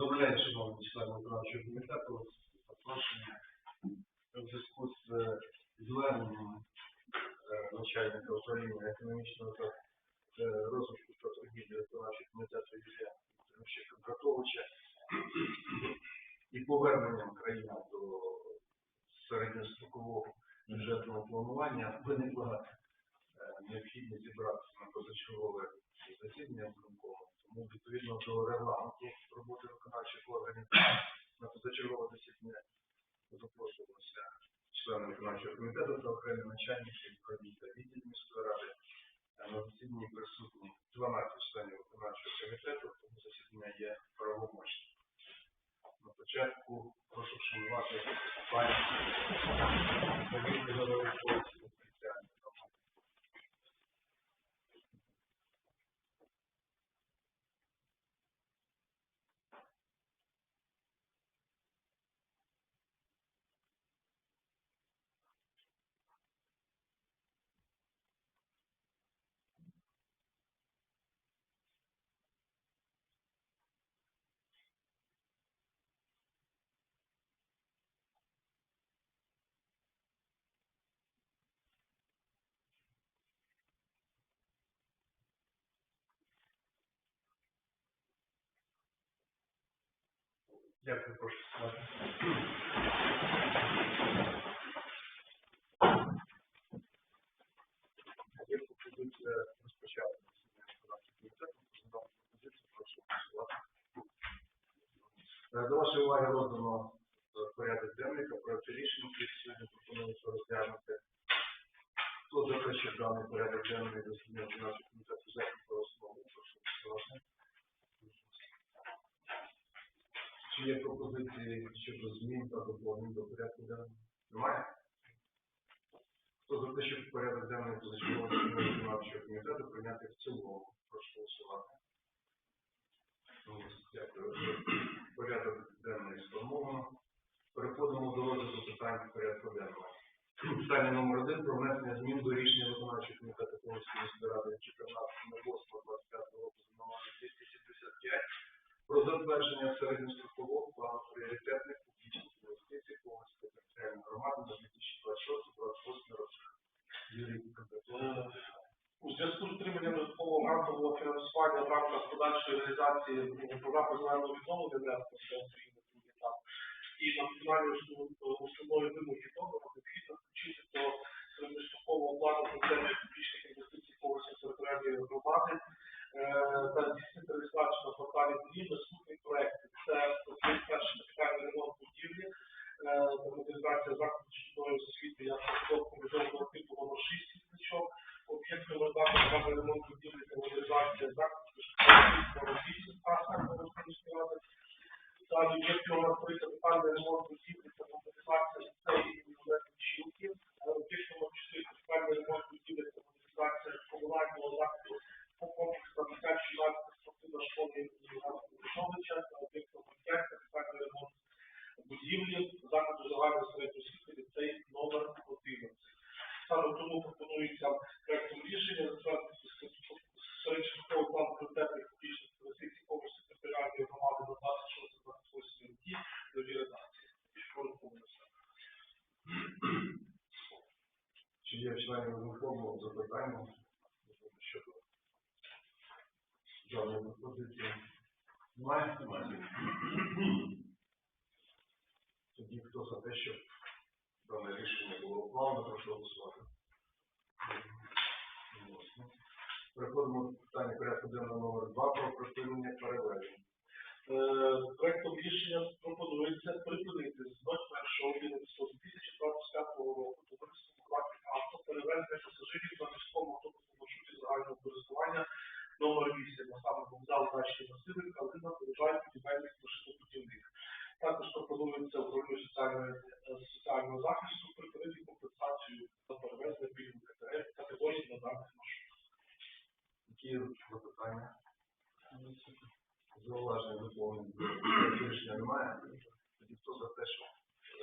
Добрий день, шановні члени виконавчого комітету. Запрошення у зв'язку з е, зверненням е, начальника управління економічного та е, розвитку та торгівлі виконавчого комітету Юрія Тимощука Конкратовича і поверненням країни до середньострокового бюджетного планування виникла е, необхідність зібратися на позачергове засідання виконкому. Тому відповідно до регламенту роботи виконавчих органів на позачергове засідання запрошувалися члени виконавчого комітету та окремі начальники управлінь та відділів міської ради. Е, На засіданні присутні 12 членів виконавчого комітету, тому засідання є правомочним. На початку прошу вшанувати пам'ять загиблих героїв польської спеціальної громади. Дякую, прошу сказати. Є пропозиція розпочати засідання виконавчого комітету. Задам пропозицію, прошу голосувати. Е, До вашої уваги роздано е, порядок денний та проект рішень, які сьогодні пропонується розглянути. Хто за те, що даний порядок денний засідання виконавчого комітету взяти за основу, прошу. Чи є пропозиції щодо змін та доповнень до порядку денного? Немає? Хто за те, щоб порядок денний позачергового виконавчого комітету прийняти в цілому? Прошу голосувати. Ну, Дякую. Порядок денний сформовано. Переходимо до розгляду питань порядку денного. Питання номер один про внесення змін до рішення виконавчого комітету Поліської міської ради 14.08.25 року за номером 275 про затвердження середньострокового плану пріоритетних публічних інвестицій Полоцької територіальної громади на 2026-2028 роки. У зв'язку з отриманням додаткового грантового фінансування в рамках подальшої реалізації програми зеленого відновлення енергетики України «Труднітап» і на установи вимоги донора необхідно включити до середньострокового плану пріоритетних публічних інвестицій Полоцької територіальної громади е, та ДІ наступні проекти. Це перший капітальний ремонт будівлі, модернізація закладу шкільної освіти як комунізованого типу номер 6 Світлячок, об'єкт роздати капітальний ремонт будівлі та модернізація закладу шкільної освіти номер 8 Стаса Далі об'єкт номер 3 капітальний ремонт будівлі та модернізація ліцею імені Олега Чілки. Об'єкт номер 4 капітальний ремонт будівлі та модернізація комунального закладу по комплексу дитячої юнацької спортивної школи імені Івана Кулішовича. Об'єкт номер 5 капітальний ремонт будівлі закладу загальної середньої освіти ліцей номер 11. Саме тому пропонується проектом рішення затвердити середньостроковий план пріоритетних публічних інвестицій області територіальної громади на 26-28 роки до редакції. Коротко. Чи є в членів виконкому запитання щодо даної пропозиції? Немає? Немає. Тоді хто за те, щоб дане рішення було ухвалено, прошу голосувати. Переходимо до питання порядку денного номер 2 про припинення перевезень. Е, Проектом рішення пропонується припинити з Які запитання? Зауваження доповнення. Рішення немає. Тоді хто за те, що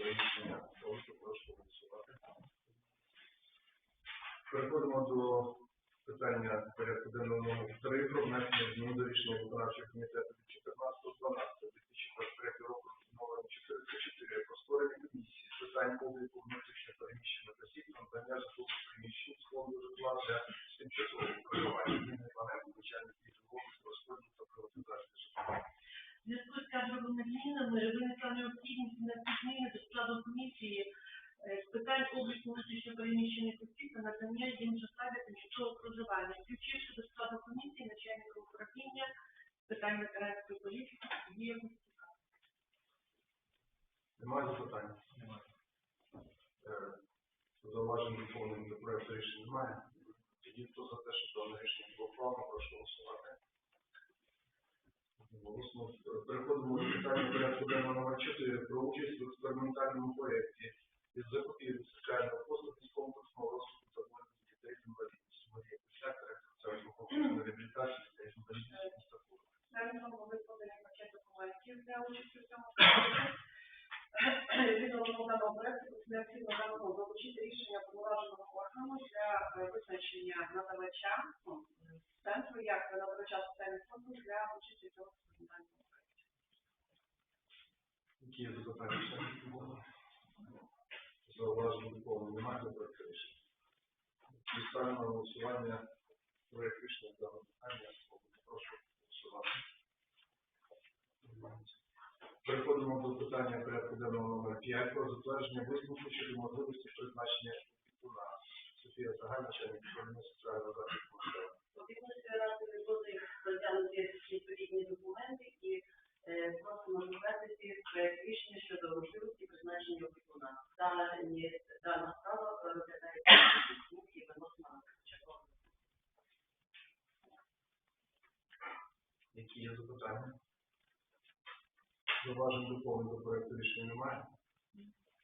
рішення голосу прошу голосувати. Переходимо до питання порядку денного номер 3 про внесення змін до рішення виконавчого комітету від 14.12.2023 року номер 404 про створення комісії з питань обліку внутрішньо їм тимчасового проживання, включивши до складу комісії начальника управління питань ветеранської політики Сергія Костюка. Немає запитань? Немає. Зауважень доповнень до проекту рішення немає. Тоді хто за те, що дане рішення було правильно, прошу голосувати. Переходимо до питання порядку денного номер 4 про участь в експериментальному проєкті рішення повноваженого органу для визначення надавача ну, центру як надавача соціальних послуг для участі в цьому експериментальному проєкті. Які є запитання? Зауважень доповнень немає до проекту рішення. І ставимо на голосування проект рішення даного питання. Прошу голосувати. Переходимо до питання порядку денного номер 5 про затвердження висновку щодо можливості призначення Софія Загальна, начальник управління соціального захисту населення. Опікунської ради розглянути відповідні документи і е, просимо затвердити проект рішення щодо можливості призначення опікуна. Дана, дана справа розглядається і виносимо на. Які є запитання? Зауважень доповнень до проекту рішення немає.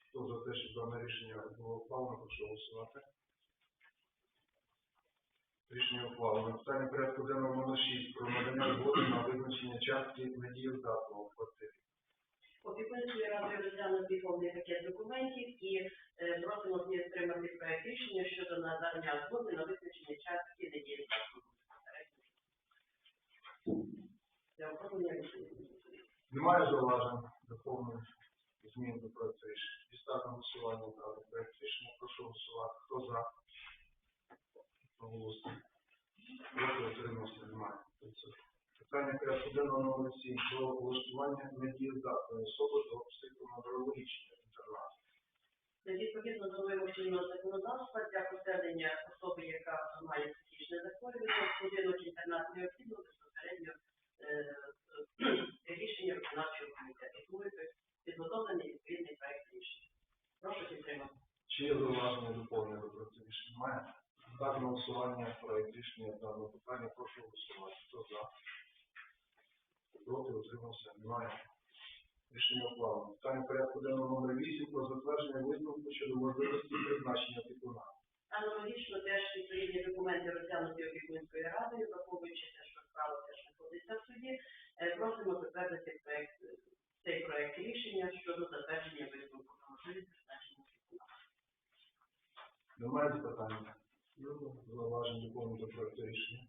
Хто за те, щоб дане рішення було ухвалено, прошу голосувати. Рішення ухвалено. Питання порядку денного номер 6 про надання згоди на визначення частки недієздатного в квартирі. Опікунською радою розглянути повний пакет документів і е, просимо підтримати проект рішення щодо надання згоди на визначення частки. Для. Немає зауважень доповнень змін до проекту рішення. Дістати голосування проект рішення. Прошу голосувати. Хто за? Голосно. Проти отримався. Немає. Питання порядку денного номер 7 про влаштування недієздатної особи до психоневрологічного інтернату. Відповідно до вимог чинного законодавства для поселення особи, яка має психічне захворювання, в будинок інтернат необхідно безпосередньо е, е, рішення виконавчого комітету. Тому підготовлений відповідний проект рішення. Прошу підтримати. Чи є зауваження доповнення до проекту рішення? Немає. Ставлю на голосування проект рішення даного питання. Прошу голосувати. Хто за? Проти утримався? Немає. Рішення ухвалено. Питання порядку денного номер 8 про затвердження висновку щодо можливості призначення опікуна. Аналогічно теж відповідні документи розглянуті опікунською радою, враховуючи те, що справа теж знаходиться в суді, е, просимо затвердити проект, цей проект рішення щодо затвердження висновку про можливість призначення опікуна. Немає запитання? Зауважень доповнення до проекту рішення.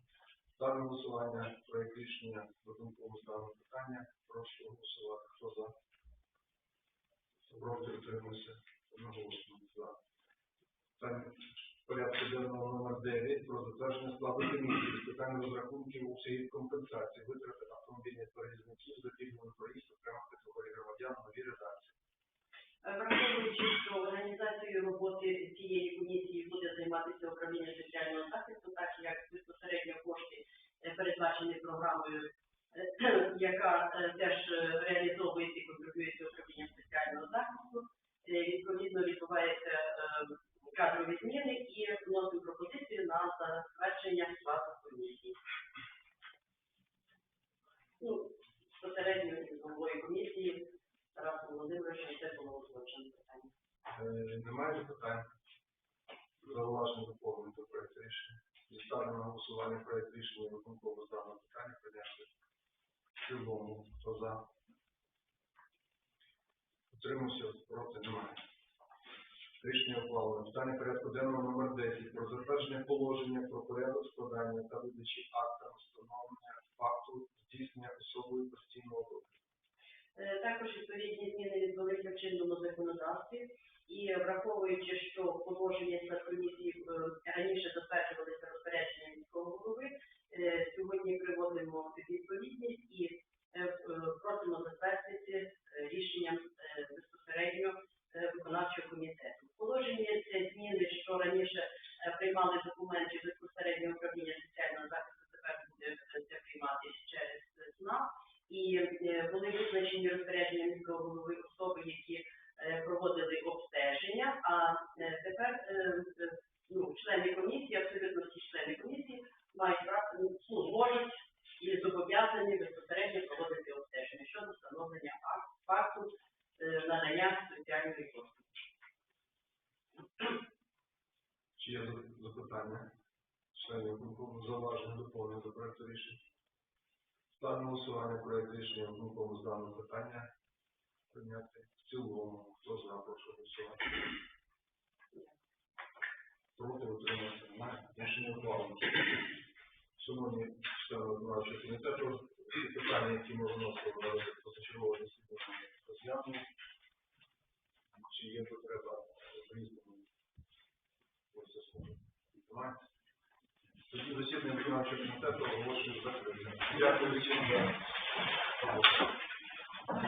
Ставлю голосування проект рішення виконкому даного питання. Прошу голосувати. Хто за? Проти утримався. Одноголосно. За. Питання порядку денного номер 9 про затвердження складу комісії з питань розрахунків усіх компенсацій, витрати автомобільних перевізників за пільговий проїзд окремих категорій громадян нові редакції. Е, Враховуючи, що організацією роботи цієї комісії буде займатися управління соціального захисту, так як безпосередньо кошти е, передбачені програмою, е, яка е, теж е, реалізовується і контролюється управлінням соціального захисту, е, відповідно відбуваються е, кадрові зміни і вносимо пропозицію на затвердження складу комісії. Ну, безпосередньо із головою комісії Тарасом Володимировичем це було узгоджено питання. Е, Немає запитань? Зауважень доповнення до проекту рішення. Ставлю на голосування проект рішення виконкому з даного питання прийняти в цілому. Хто за? Утримався проти немає. Рішення ухвалено. Питання порядку денного номер 10 про затвердження положення про порядок складання та видачі акта встановлення факту здійснення особою постійного догляду. Е, Також відповідні зміни відбулися в чинному законодавстві і враховуючи, що положення статкомісії раніше затверджувалися розпорядженням міського голови, е, сьогодні приводимо відповідність і е, е, просимо затвердити е, рішення і е, були визначені розпорядження міського голови особи, які е, проводили обстеження, а е, тепер ну, члени комісії, абсолютно всі члени комісії мають право, ну, можуть і зобов'язані безпосередньо проводити обстеження щодо встановлення факту надання соціальної послуги. Чи є за- запитання? Членів виконкому зауваження доповнення до проекту рішення? Ставимо голосування проект рішення виконкому з даного питання. Прийняти в цілому. Хто за, прошу голосувати. Проти утримався немає. Рішення ухвалено. Шановні члени виконавчого комітету, всі питання, які ми виносили на розгляд позачергового засідання, розглянули. Чи є потреба в різному інформації? Тоді засідання виконавчого комітету оголошую закритим. Дякую всім за.